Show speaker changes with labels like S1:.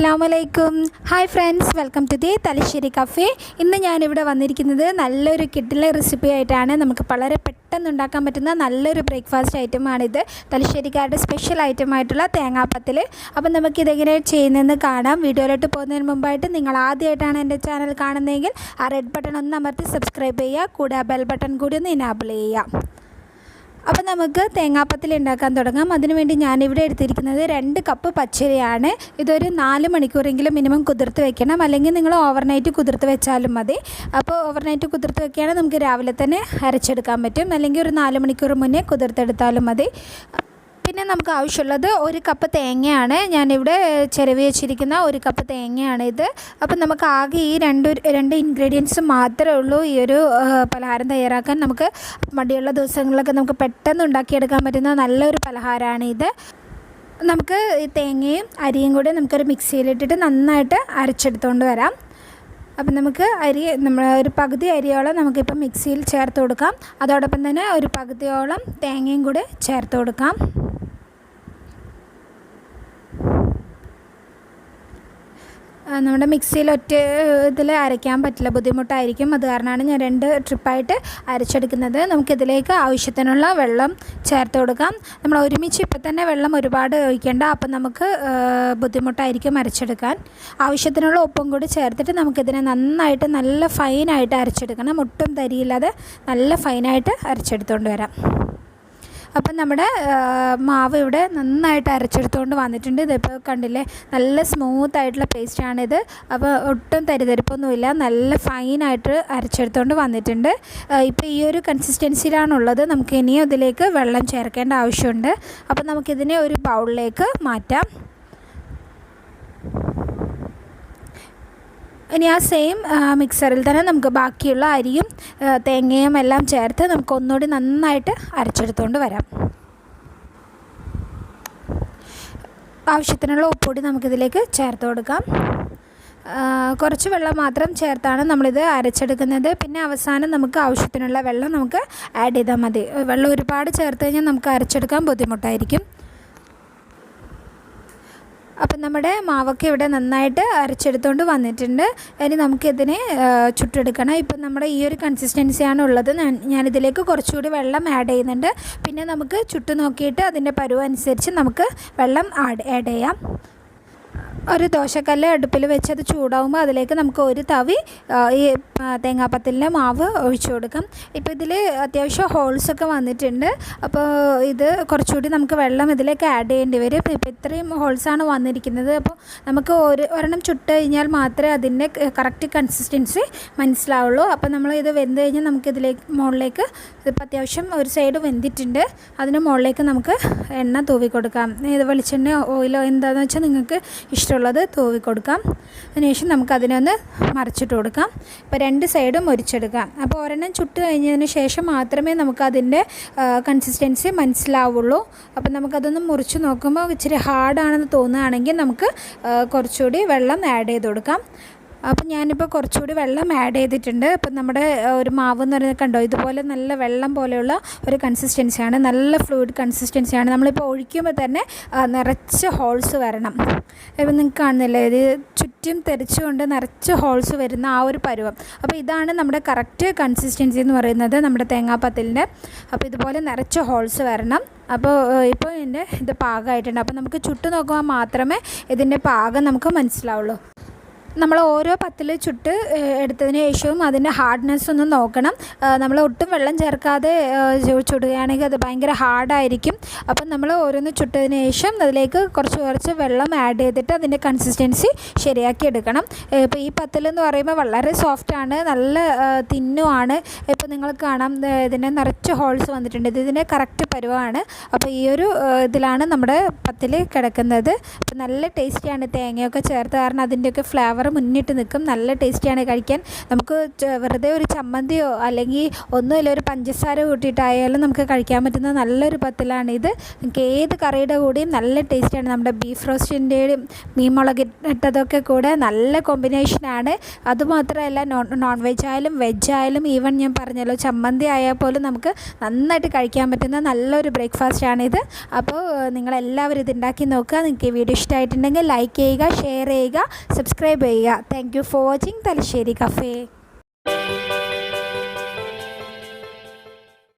S1: അസ്സാം വലൈക്കും hi friends welcome to the Thalassery cafe ഇന്ന് ഞാനിവിടെ വന്നിരിക്കുന്നത് നല്ലൊരു കിഡിലെ റെസിപ്പി ആയിട്ടാണ്. നമുക്ക് വളരെ പെട്ടെന്ന് ഉണ്ടാക്കാൻ പറ്റുന്ന നല്ലൊരു ബ്രേക്ക്ഫാസ്റ്റ് ഐറ്റമാണിത് തലശ്ശേരിക്കാരുടെ സ്പെഷ്യൽ ഐറ്റമായിട്ടുള്ള തേങ്ങാപ്പത്തിൽ. അപ്പം നമുക്കിതെങ്ങനെ ചെയ്യുന്നതെന്ന് കാണാം. വീഡിയോയിലോട്ട് പോകുന്നതിന് മുമ്പായിട്ട് നിങ്ങൾ ആദ്യമായിട്ടാണ് എന്റെ ചാനൽ കാണുന്നതെങ്കിൽ ആ റെഡ് ബട്ടൺ ഒന്ന് അമർത്തി സബ്സ്ക്രൈബ് ചെയ്യുക. കൂടെ ബെൽ ബട്ടൺ കൂടി ഒന്ന് ഇനാബിൾ ചെയ്യുക. അപ്പോൾ നമുക്ക് തേങ്ങാപ്പത്തിൽ ഉണ്ടാക്കാൻ തുടങ്ങാം. അതിനുവേണ്ടി ഞാനിവിടെ എടുത്തിരിക്കുന്നത് രണ്ട് കപ്പ് പച്ചരിയാണ്. ഇതൊരു നാല് മണിക്കൂറെങ്കിലും മിനിമം കുതിർത്ത് വെക്കണം. അല്ലെങ്കിൽ നിങ്ങൾ ഓവർനൈറ്റ് കുതിർത്ത് വെച്ചാലും മതി. അപ്പോൾ ഓവർനൈറ്റ് കുതിർത്ത് വെക്കുകയാണെങ്കിൽ നമുക്ക് രാവിലെ തന്നെ അരച്ചെടുക്കാൻ പറ്റും. അല്ലെങ്കിൽ ഒരു നാല് മണിക്കൂർ മുന്നേ കുതിർത്തെടുത്താലും മതി. പിന്നെ നമുക്ക് ആവശ്യമുള്ളത് ഒരു കപ്പ് തേങ്ങയാണ്. ഞാനിവിടെ ചിരവി വെച്ചിരിക്കുന്ന ഒരു കപ്പ് തേങ്ങയാണ് ഇത്. അപ്പം നമുക്ക് ആകെ ഈ രണ്ട് രണ്ട് ഇൻഗ്രീഡിയൻസ് മാത്രമേ ഉള്ളൂ ഈ ഒരു പലഹാരം തയ്യാറാക്കാൻ. നമുക്ക് മടിയുള്ള ദിവസങ്ങളിലൊക്കെ നമുക്ക് പെട്ടെന്ന് ഉണ്ടാക്കിയെടുക്കാൻ പറ്റുന്ന നല്ലൊരു പലഹാരമാണ് ഇത്. നമുക്ക് ഈ തേങ്ങയും അരിയും കൂടി നമുക്കൊരു മിക്സിയിലിട്ടിട്ട് നന്നായിട്ട് അരച്ചെടുത്തുകൊണ്ട് വരാം. അപ്പം നമുക്ക് അരി നമ്മൾ ഒരു പകുതി അരിയോളം നമുക്കിപ്പം മിക്സിയിൽ ചേർത്ത് കൊടുക്കാം. അതോടൊപ്പം തന്നെ ഒരു പകുതിയോളം തേങ്ങയും കൂടി ചേർത്ത് കൊടുക്കാം ആ, നമ്മുടെ മിക്സിയിൽ ഒറ്റ ഇതിൽ അരയ്ക്കാൻ പറ്റില്ല. ബുദ്ധിമുട്ടായിരിക്കും. അത് കാരണമാണ് ഞാൻ രണ്ട് ട്രിപ്പായിട്ട് അരച്ചെടുക്കുന്നത്. നമുക്കിതിലേക്ക് ആവശ്യത്തിനുള്ള വെള്ളം ചേർത്ത് കൊടുക്കാം. നമ്മൾ ഒരുമിച്ച് ഇപ്പം തന്നെ വെള്ളം ഒരുപാട് ഒഴിക്കേണ്ട. അപ്പം നമുക്ക് ബുദ്ധിമുട്ടായിരിക്കും അരച്ചെടുക്കാൻ. ആവശ്യത്തിനുള്ള ഉപ്പും കൂടി ചേർത്തിട്ട് നമുക്കിതിനെ നന്നായിട്ട് നല്ല ഫൈനായിട്ട് അരച്ചെടുക്കണം. ഒട്ടും തരിയില്ലാതെ നല്ല ഫൈനായിട്ട് അരച്ചെടുത്തുകൊണ്ട് വരാം. അപ്പം നമ്മുടെ മാവ് ഇവിടെ നന്നായിട്ട് അരച്ചെടുത്തുകൊണ്ട് വന്നിട്ടുണ്ട്. ഇതിപ്പോൾ കണ്ടില്ലേ? നല്ല സ്മൂത്ത് ആയിട്ടുള്ള പേസ്റ്റാണിത് അപ്പോൾ ഒട്ടും തരിതരിപ്പൊന്നുമില്ല. നല്ല ഫൈനായിട്ട് അരച്ചെടുത്തുകൊണ്ട് വന്നിട്ടുണ്ട്. ഇപ്പോൾ ഈ ഒരു കൺസിസ്റ്റൻസിയിലാണുള്ളത് നമുക്ക് ഇനിയും ഇതിലേക്ക് വെള്ളം ചേർക്കേണ്ട ആവശ്യമുണ്ട്. അപ്പോൾ നമുക്കിതിനെ ഒരു ബൗളിലേക്ക് മാറ്റാം. ഇനി ആ സെയിം മിക്സറിൽ തന്നെ നമുക്ക് ബാക്കിയുള്ള അരിയും തേങ്ങയും എല്ലാം ചേർത്ത് നമുക്ക് ഒന്നുകൂടി നന്നായിട്ട് അരച്ചെടുത്തുകൊണ്ട് വരാം. ആവശ്യത്തിനുള്ള ഉപ്പൊടി നമുക്കിതിലേക്ക് ചേർത്ത് കൊടുക്കാം. കുറച്ച് വെള്ളം മാത്രം ചേർത്താണ് നമ്മളിത് അരച്ചെടുക്കുന്നത്. പിന്നെ അവസാനം നമുക്ക് ആവശ്യത്തിനുള്ള വെള്ളം നമുക്ക് ആഡ് ചെയ്താൽ മതി. വെള്ളം ഒരുപാട് ചേർത്ത് കഴിഞ്ഞാൽ നമുക്ക് അരച്ചെടുക്കാൻ ബുദ്ധിമുട്ടായിരിക്കും. അപ്പം നമ്മുടെ മാവൊക്കെ ഇവിടെ നന്നായിട്ട് അരച്ചെടുത്തുകൊണ്ട് വന്നിട്ടുണ്ട്. ഇനി നമുക്കിതിനെ ചുട്ടെടുക്കണം. ഇപ്പം നമ്മുടെ ഈ ഒരു കൺസിസ്റ്റൻസിയാണ് ഉള്ളത്. ഞാനിതിലേക്ക് കുറച്ചുകൂടി വെള്ളം ആഡ് ചെയ്യുന്നുണ്ട്. പിന്നെ നമുക്ക് ചുട്ടു നോക്കിയിട്ട് അതിന്റെ പരുവനുസരിച്ച് നമുക്ക് വെള്ളം ആഡ് ആഡ് ചെയ്യാം. ഒരു ദോശക്കല്ല് അടുപ്പിൽ വെച്ച് അത് ചൂടാവുമ്പോൾ അതിലേക്ക് നമുക്ക് ഒരു തവി ഈ തേങ്ങാപ്പത്തലിന്റെ മാവ് ഒഴിച്ചു കൊടുക്കാം. ഇപ്പോൾ ഇതിൽ അത്യാവശ്യം ഹോൾസൊക്കെ വന്നിട്ടുണ്ട്. അപ്പോൾ ഇത് കുറച്ചുകൂടി നമുക്ക് വെള്ളം ഇതിലേക്ക് ആഡ് ചെയ്യേണ്ടി വരും. ഇപ്പോൾ ഇപ്പോൾ ഇത്രയും ഹോൾസാണ് വന്നിരിക്കുന്നത്. അപ്പോൾ നമുക്ക് ഒരു ഒരെണ്ണം ചുട്ട് കഴിഞ്ഞാൽ മാത്രമേ അതിന്റെ കറക്റ്റ് കൺസിസ്റ്റൻസി മനസ്സിലാവുള്ളൂ. അപ്പോൾ നമ്മൾ ഇത് വെന്ത് കഴിഞ്ഞാൽ നമുക്ക് ഇതിലേക്ക് മുകളിലേക്ക് ഇതിപ്പോൾ അത്യാവശ്യം ഒരു സൈഡ് വെന്തിട്ടുണ്ട്. അതിന് മുകളിലേക്ക് നമുക്ക് എണ്ണ തൂവി കൊടുക്കാം. ഇത് വെളിച്ചെണ്ണ ഓയിലോ എന്താണെന്ന് വെച്ചാൽ നിങ്ങൾക്ക് ഇഷ്ടമുള്ളത് തൂവി കൊടുക്കാം. അതിനുശേഷം നമുക്ക് അതിനെ ഒന്ന് മറിച്ചിട്ട് കൊടുക്കാം. ഇപ്പോൾ രണ്ട് സൈഡും മുരിച്ചെടുക്കാം അപ്പോൾ ഒരെണ്ണം ചുട്ട് കഴിഞ്ഞതിന് ശേഷം മാത്രമേ നമുക്കതിന്റെ കൺസിസ്റ്റൻസി മനസ്സിലാവുള്ളൂ. അപ്പോൾ നമുക്കതൊന്ന് മുറിച്ച് നോക്കുമ്പോൾ ഇച്ചിരി ഹാർഡാണെന്ന് തോന്നുകയാണെങ്കിൽ നമുക്ക് കുറച്ചുകൂടി വെള്ളം ആഡ് ചെയ്ത് കൊടുക്കാം. അപ്പം ഞാനിപ്പോൾ കുറച്ചുകൂടി വെള്ളം ആഡ് ചെയ്തിട്ടുണ്ട്. അപ്പം നമ്മുടെ ഒരു മാവ് എന്ന് പറയുന്നത് കണ്ടോ? ഇതുപോലെ നല്ല വെള്ളം പോലെയുള്ള ഒരു കൺസിസ്റ്റൻസിയാണ് നല്ല ഫ്ലൂയിഡ് കൺസിസ്റ്റൻസിയാണ് നമ്മളിപ്പോൾ ഒഴിക്കുമ്പോൾ തന്നെ നിറച്ച് ഹോൾസ് വരണം. ഇപ്പം നിങ്ങൾക്ക് കാണുന്നില്ലേ? ഇത് ചുറ്റും തെറിച്ചുകൊണ്ട് നിറച്ച് ഹോൾസ് വരുന്ന ആ ഒരു പരുവം. അപ്പോൾ ഇതാണ് നമ്മുടെ കറക്റ്റ് കൺസിസ്റ്റൻസി എന്ന് പറയുന്നത് നമ്മുടെ തേങ്ങാപ്പത്തലിന്റെ അപ്പോൾ ഇതുപോലെ നിറച്ച് ഹോൾസ് വരണം. അപ്പോൾ ഇപ്പോൾ ഇതിന്റെ ഇത് പാകമായിട്ടുണ്ട് അപ്പോൾ നമുക്ക് ചുട്ടു നോക്കുമ്പോൾ മാത്രമേ ഇതിന്റെ പാകം നമുക്ക് മനസ്സിലാവുള്ളൂ. നമ്മൾ ഓരോ പത്തിൽ ചുട്ട് എടുത്തതിന് ശേഷവും അതിന്റെ ഹാർഡ്നെസ് ഒന്ന് നോക്കണം. നമ്മൾ ഒട്ടും വെള്ളം ചേർക്കാതെ ചുടുകയാണെങ്കിൽ അത് ഭയങ്കര ഹാർഡായിരിക്കും അപ്പം നമ്മൾ ഓരോന്ന് ചുട്ടതിന് ശേഷം അതിലേക്ക് കുറച്ച് കുറച്ച് വെള്ളം ആഡ് ചെയ്തിട്ട് അതിന്റെ കൺസിസ്റ്റൻസി ശരിയാക്കി എടുക്കണം. ഇപ്പോൾ ഈ പത്തിൽ എന്ന് പറയുമ്പോൾ വളരെ സോഫ്റ്റാണ് നല്ല തിന്നുമാണ് ഇപ്പോൾ നിങ്ങൾ കാണാം ഇതിനെ നിറച്ച് ഹോൾസ് വന്നിട്ടുണ്ട്. ഇത് ഇതിന്റെ കറക്റ്റ് പരുവമാണ്. അപ്പോൾ ഈ ഒരു ഇതിലാണ് നമ്മുടെ പത്തിൽ കിടക്കുന്നത്. അപ്പോൾ നല്ല ടേസ്റ്റിയാണ് തേങ്ങയൊക്കെ ചേർത്ത് കാരണം അതിന്റെയൊക്കെ ഫ്ലേവർ മുന്നിട്ട് നിൽക്കും. നല്ല ടേസ്റ്റിയാണ് കഴിക്കാൻ. നമുക്ക് വെറുതെ ഒരു ചമ്മന്തിയോ അല്ലെങ്കിൽ ഒന്നുമില്ല ഒരു പഞ്ചസാര കൂട്ടിയിട്ടായാലും നമുക്ക് കഴിക്കാൻ പറ്റുന്ന നല്ലൊരു പത്തലാണ് ഇത്. നമുക്ക് ഏത് കറിയുടെ കൂടെയും നല്ല ടേസ്റ്റിയാണ് നമ്മുടെ ബീഫ് റോസ്റ്റിന്റെയും മീൻ മുളക് ഇട്ടതൊക്കെ കൂടെ നല്ല കോമ്പിനേഷനാണ് അതുമാത്രമല്ല നോൺ നോൺ വെജ് ആയാലും വെജ് ആയാലും ഈവൻ ഞാൻ പറഞ്ഞല്ലോ ചമ്മന്തി ആയാൽ പോലും നമുക്ക് നന്നായിട്ട് കഴിക്കാൻ പറ്റുന്ന നല്ലൊരു ബ്രേക്ക്ഫാസ്റ്റാണിത് അപ്പോൾ നിങ്ങളെല്ലാവരും ഇത് ഉണ്ടാക്കി നോക്കുക. നിങ്ങൾക്ക് ഈ വീഡിയോ ഇഷ്ടമായിട്ടുണ്ടെങ്കിൽ ലൈക്ക് ചെയ്യുക ഷെയർ ചെയ്യുക സബ്സ്ക്രൈബ് ചെയ്യുക thank you for watching Thalassery cafe